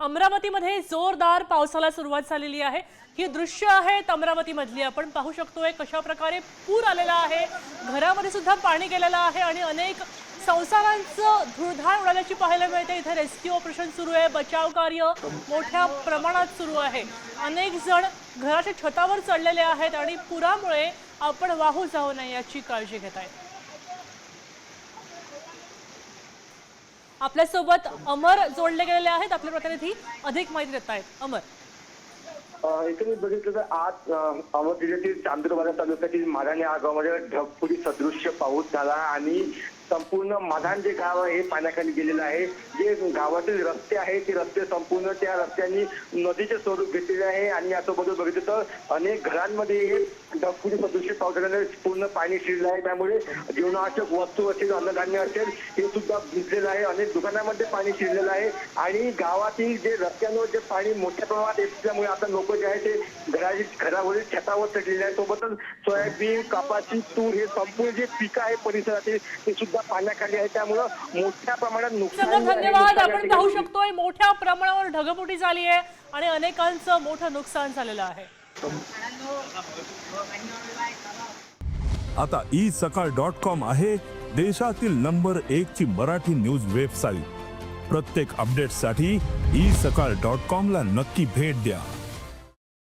अमरावतीमध्ये जोरदार पावसाला सुरुवात झालेली आहे. ही दृश्य आहेत अमरावतीमधली. आपण पाहू शकतोय कशा प्रकारे पूर आलेला आहे. घरामध्ये सुद्धा पाणी गेलेलं आहे आणि अनेक संसारांचं धुळधाळ उडाल्याची पाहायला मिळते. इथे रेस्क्यू ऑपरेशन सुरू आहे. बचाव कार्य मोठ्या प्रमाणात सुरू आहे. अनेक जण घराच्या छतावर चढलेले आहेत आणि पुरामुळे आपण वाहू जाऊ नये याची काळजी घेत आहेत. आपल्यासोबत अमर जोडले गेलेले आहेत. आपले प्रतिनिधी अधिक माहिती देत आहेत. अमर. इथे एकंदरीत बघितलं तर आज अमर जिल्ह्यातील चांदूरबाजार तालुक्यातील माढाण या गावामध्ये सदृश्य पाऊस झाला आणि संपूर्ण माधान जे गाव आहे हे पाण्याखाली गेलेलं आहे. जे गावातील रस्ते आहे ते रस्ते संपूर्ण त्या रस्त्यांनी नदीचे स्वरूप घेतलेले आहे. आणि यासोबत बघितलं तर अनेक घरांमध्ये हे ढगफुटी सदृश्य पूर्ण पाणी शिरलं आहे. त्यामुळे जीवनावश्यक वस्तू असेल अन्नधान्य असेल हे सुद्धा भिजलेलं आहे. अनेक दुकानामध्ये पाणी शिरलेलं आहे. आणि गावातील जे रस्त्यांवर जे पाणी मोठ्या प्रमाणात येत असल्यामुळे आता लोक जे आहे ते घराची घरावरील छतावर चढलेले आहे सोबतच सोयाबीन कपाशी तूर हे संपूर्ण जे पिकं आहे परिसरातील ते सुद्धा पाण्याखाली आहे. त्यामुळं मोठ्या प्रमाणात नुकसान धन्यवाद. आपण पाहू शकतोय मोठ्या प्रमाणावर ढगफुटी झाली आहे आणि अनेकांचं मोठं नुकसान झालेलं आहे. आता ई सकाळ डॉट कॉम आहे देशातील नंबर एक ची मराठी न्यूज वेबसाईट. प्रत्येक अपडेटसाठी ई सकाळ डॉट कॉम ला नक्की भेट द्या.